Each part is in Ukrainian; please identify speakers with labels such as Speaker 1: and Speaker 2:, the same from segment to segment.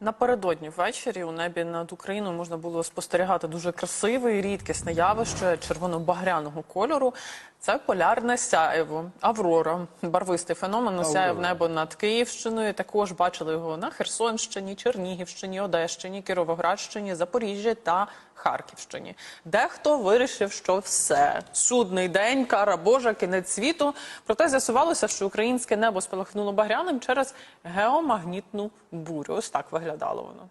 Speaker 1: Напередодні ввечері у небі над Україною можна було спостерігати дуже красиве і рідкісне явище червоно-багряного кольору. Це полярне сяєво, Аврора. Барвистий феномен осяяв небо над Київщиною. Також бачили його на Херсонщині, Чернігівщині, Одещині, Кіровоградщині, Запоріжжі та Харківщині. Дехто вирішив, що все судний день, кара Божа, кінець світу. Проте з'ясувалося, що українське небо спалахнуло багряним через геомагнітну бурю. Ось так виглядало воно.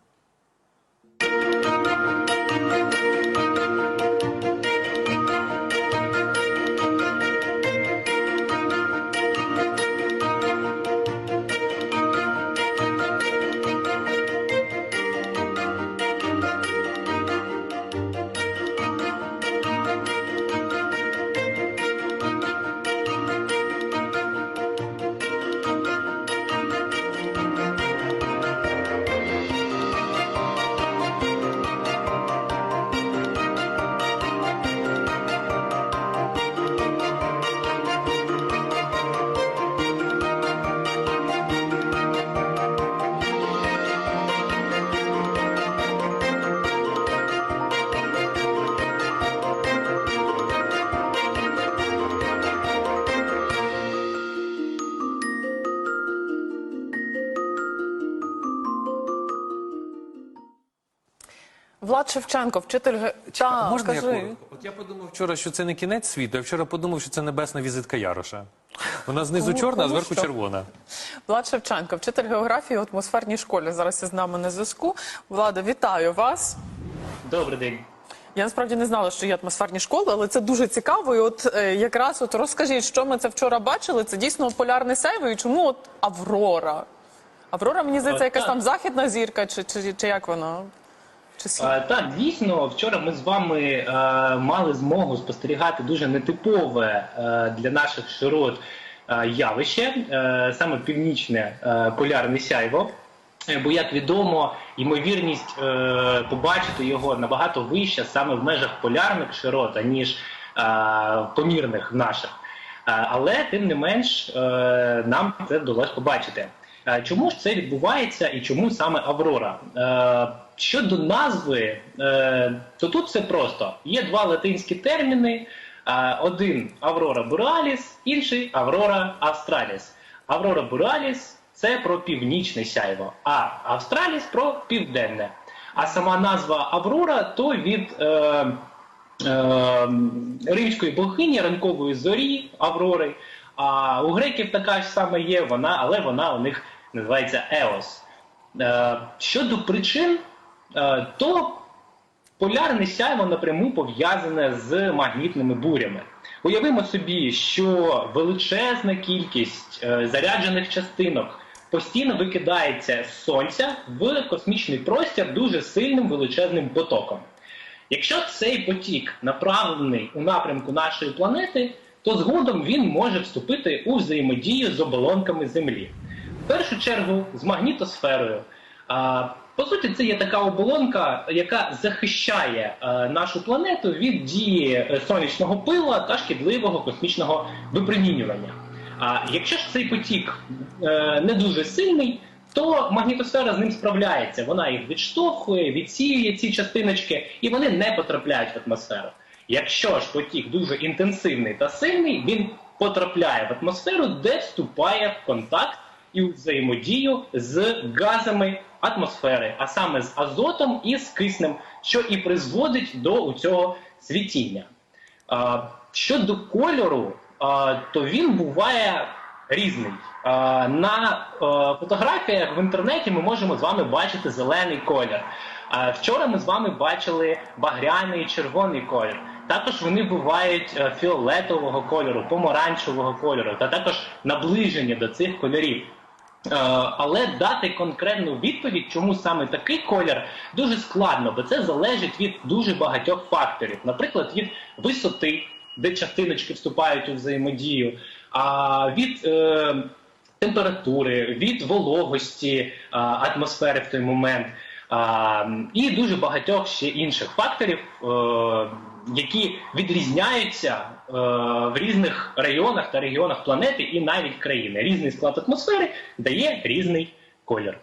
Speaker 1: Влад Шевченко, вчитель ге- Та,
Speaker 2: Можна
Speaker 1: кажи.
Speaker 2: коротко? От я подумав вчора, що це не кінець світу. Я вчора подумав, що це небесна візитка Яроша. Вона знизу
Speaker 1: Кому-
Speaker 2: чорна, а
Speaker 1: кому
Speaker 2: зверху
Speaker 1: що?
Speaker 2: червона.
Speaker 1: Влад Шевченко, вчитель географії у атмосферній школі. Зараз із нами на зв'язку. Влада, вітаю вас.
Speaker 3: Добрий день.
Speaker 1: Я насправді не знала, що є атмосферні школи, але це дуже цікаво. І от е, якраз от розкажіть, що ми це вчора бачили. Це дійсно полярне сяйво, і чому от Аврора? Аврора, мені здається,
Speaker 3: Е,
Speaker 1: якась
Speaker 3: так.
Speaker 1: там західна зірка, чи, чи, чи як вона? Чи
Speaker 3: так, дійсно, вчора ми з вами е, мали змогу спостерігати дуже нетипове е, для наших широт е, явище, е, саме північне е, полярне сяйво. Е, Бо, як відомо, ймовірність е, побачити його набагато вища саме в межах полярних широт, аніж е, помірних наших. Е, Але тим не менш е, нам це вдалося побачити. Е, Чому ж це відбувається і чому саме Аврора? Щодо назви, е, то тут все просто. Є два латинські терміни: Е, один Аврора Бореаліс, інший Аврора Австраліс. Аврора Бореаліс це про північне сяйво, а Австраліс про південне. А сама назва Аврора то від. Е, е, римської богині ранкової зорі Аврори. А у греків така ж сама є вона, але вона у них називається Еос. Е, щодо причин, то полярне сяйво напряму пов'язане з магнітними бурями. Уявимо собі, що величезна кількість е, заряджених частинок постійно викидається з сонця в космічний простір дуже сильним величезним потоком. Якщо цей потік направлений у напрямку нашої планети, то згодом він може вступити у взаємодію з оболонками Землі. В першу чергу з магнітосферою. По суті, це є така оболонка, яка захищає е, нашу планету від дії е, сонячного пила та шкідливого космічного випромінювання. А якщо ж цей потік е, не дуже сильний, то магнітосфера з ним справляється. Вона їх відштовхує, відсіює ці частиночки, і вони не потрапляють в атмосферу. Якщо ж потік дуже інтенсивний та сильний, він потрапляє в атмосферу, де вступає в контакт і взаємодію з газами атмосфери, а саме з азотом і з киснем, що і призводить до цього світіння. Щодо кольору, то він буває різний. На фотографіях в інтернеті ми можемо з вами бачити зелений колір. Вчора ми з вами бачили багряний і червоний колір. Також вони бувають е, фіолетового кольору, помаранчевого кольору, та також наближені до цих кольорів. Е, Але дати конкретну відповідь, чому саме такий колір, дуже складно, бо це залежить від дуже багатьох факторів. Наприклад, від висоти, де частиночки вступають у взаємодію, а від е, температури, від вологості е, атмосфери в той момент. І дуже багатьох ще інших факторів, які відрізняються в різних районах та регіонах планети і навіть країни. Різний склад атмосфери дає різний колір.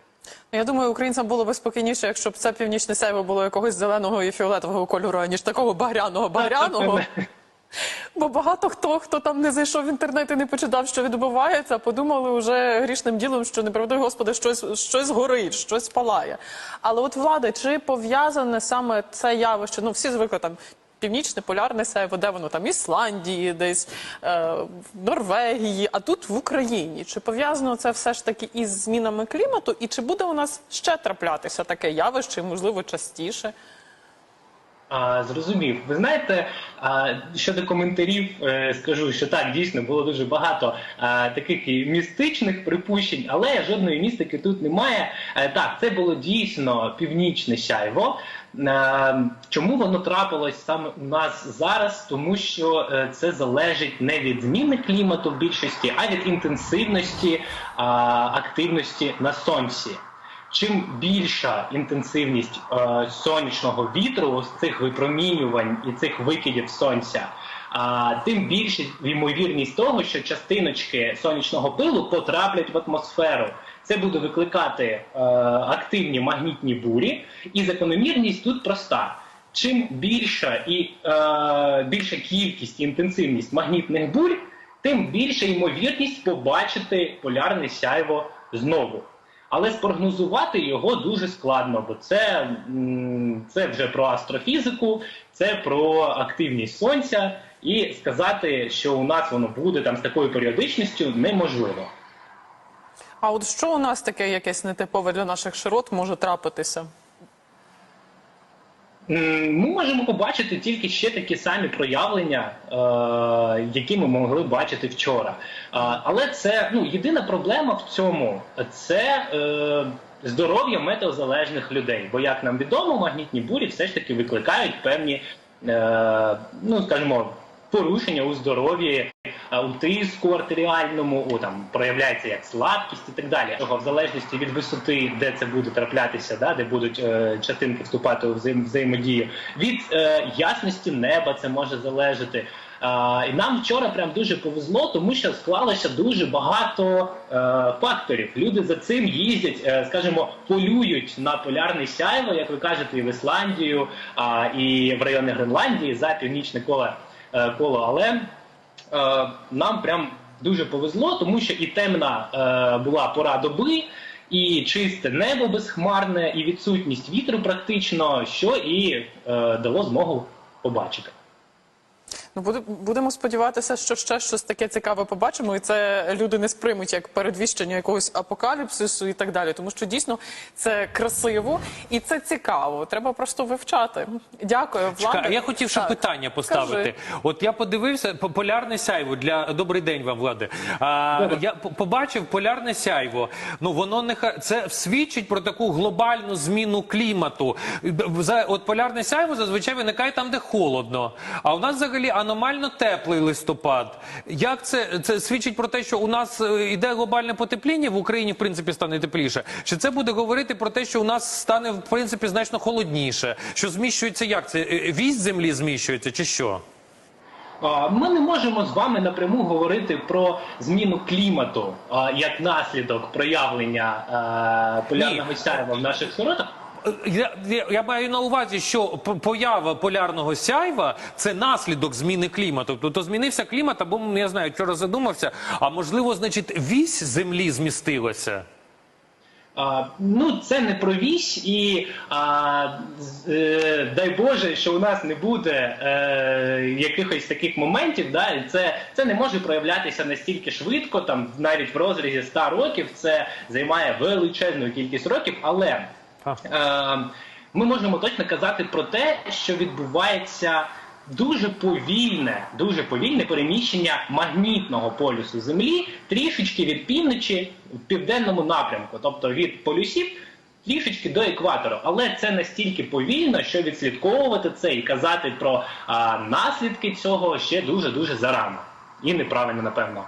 Speaker 1: Я думаю, українцям було би спокійніше, якщо б це північне сяйво було якогось зеленого і фіолетового кольору, аніж такого багряного багряного. Бо багато хто, хто там не зайшов в інтернет і не почитав, що відбувається, подумали вже грішним ділом, що не правди, Господи, щось, щось горить, щось палає. Але от влади, чи пов'язане саме це явище? Ну всі звикли там. Північне полярне сяйво, де воно там Ісландії, десь е, Норвегії, а тут в Україні. Чи пов'язано це все ж таки із змінами клімату? І чи буде у нас ще траплятися таке явище, можливо, частіше?
Speaker 3: А, зрозумів. Ви знаєте, а, щодо коментарів, е, скажу, що так, дійсно було дуже багато а, таких містичних припущень, але жодної містики тут немає. Е, так, це було дійсно північне сяйво. Чому воно трапилось саме у нас зараз? Тому що е, це залежить не від зміни клімату в більшості, а від інтенсивності активності на сонці. Чим більша інтенсивність е, сонячного вітру з цих випромінювань і цих викидів сонця, а, тим більша ймовірність того, що частиночки сонячного пилу потраплять в атмосферу. Це буде викликати е, активні магнітні бурі, і закономірність тут проста. Чим більша і е, більша кількість і інтенсивність магнітних бурь, тим більша ймовірність побачити полярне сяйво знову. Але спрогнозувати його дуже складно, бо це, це вже про астрофізику, це про активність сонця, і сказати, що у нас воно буде там з такою періодичністю, неможливо.
Speaker 1: А от що у нас таке якесь нетипове для наших широт може трапитися?
Speaker 3: Ми можемо побачити тільки ще такі самі проявлення, е, які ми могли бачити вчора. Е, але це ну єдина проблема в цьому це е, здоров'я метеозалежних людей. Бо, як нам відомо, магнітні бурі все ж таки викликають певні, е, ну скажімо, порушення у здоров'ї, е, у тиску артеріальному, у там проявляється як слабкість і так далі. Того, в залежності від висоти, де це буде траплятися, да, де будуть е, частинки вступати у взаєм, взаємодію, від е, ясності неба це може залежати. А, і нам вчора прям дуже повезло, тому що склалося дуже багато е, факторів. Люди за цим їздять, е, скажімо, полюють на полярне сяйво, як ви кажете, і в Ісландію, а, і в райони Гренландії за північне коло, е, коло. Але е, нам прям дуже повезло, тому що і темна е, була пора доби. І чисте небо безхмарне, і відсутність вітру практично, що і дало змогу побачити.
Speaker 1: Ну, буде- будемо сподіватися, що ще щось таке цікаве побачимо, і це люди не сприймуть як передвіщення якогось апокаліпсису і так далі. Тому що дійсно це красиво і це цікаво. Треба просто вивчати. Дякую, Влади.
Speaker 2: Чекай, я хотів ще
Speaker 1: Так.
Speaker 2: питання поставити.
Speaker 1: Кажи.
Speaker 2: От я подивився по- полярне сяйво для добрий день вам, влади. А, я побачив полярне сяйво. Ну воно не ха- це свідчить про таку глобальну зміну клімату. За от полярне сяйво зазвичай виникає там, де холодно. А у нас взагалі аномально теплий листопад. Як це це свідчить про те, що у нас е, іде глобальне потепління в Україні, в принципі, стане тепліше? Чи це буде говорити про те, що у нас стане в принципі значно холодніше? Що зміщується як це? Е, Вісь землі зміщується, чи що?
Speaker 3: Ми не можемо з вами напряму говорити про зміну клімату як наслідок проявлення полярного сяйва в наших широтах.
Speaker 2: Я, маю на увазі, що поява полярного сяйва це наслідок зміни клімату. Тобто змінився клімат, або я знаю, вчора задумався. А можливо, значить, вісь землі змістилася.
Speaker 3: А, ну, це не про вісь, і а, е, дай Боже, що у нас не буде е, якихось таких моментів. Да, і це, це не може проявлятися настільки швидко, там навіть в розрізі 100 років це займає величезну кількість років, але ми можемо точно казати про те, що відбувається. Дуже повільне, дуже повільне переміщення магнітного полюсу Землі трішечки від півночі в південному напрямку, тобто від полюсів трішечки до екватору. Але це настільки повільно, що відслідковувати це і казати про а, наслідки цього ще дуже дуже зарано і неправильно, напевно.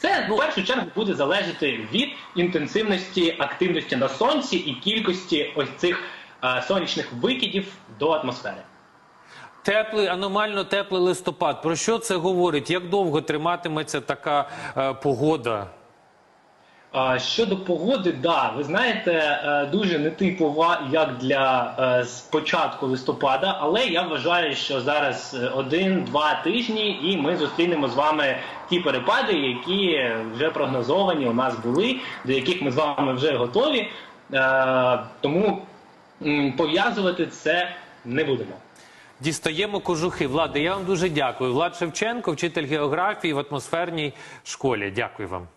Speaker 3: Це в першу чергу буде залежати від інтенсивності активності на сонці і кількості ось цих е, сонячних викидів до атмосфери.
Speaker 2: Теплий, аномально теплий листопад. Про що це говорить? Як довго триматиметься така е, погода?
Speaker 3: Щодо погоди, да, ви знаєте, е, дуже нетипова, як для е, початку листопада, але я вважаю, що зараз е, один-два тижні, і ми зустрінемо з вами ті перепади, які вже прогнозовані у нас були, до яких ми з вами вже готові. Тому пов'язувати це не будемо.
Speaker 2: Дістаємо кожухи. Влади, я вам дуже дякую. Влад Шевченко, вчитель географії в атмосферній школі. Дякую вам.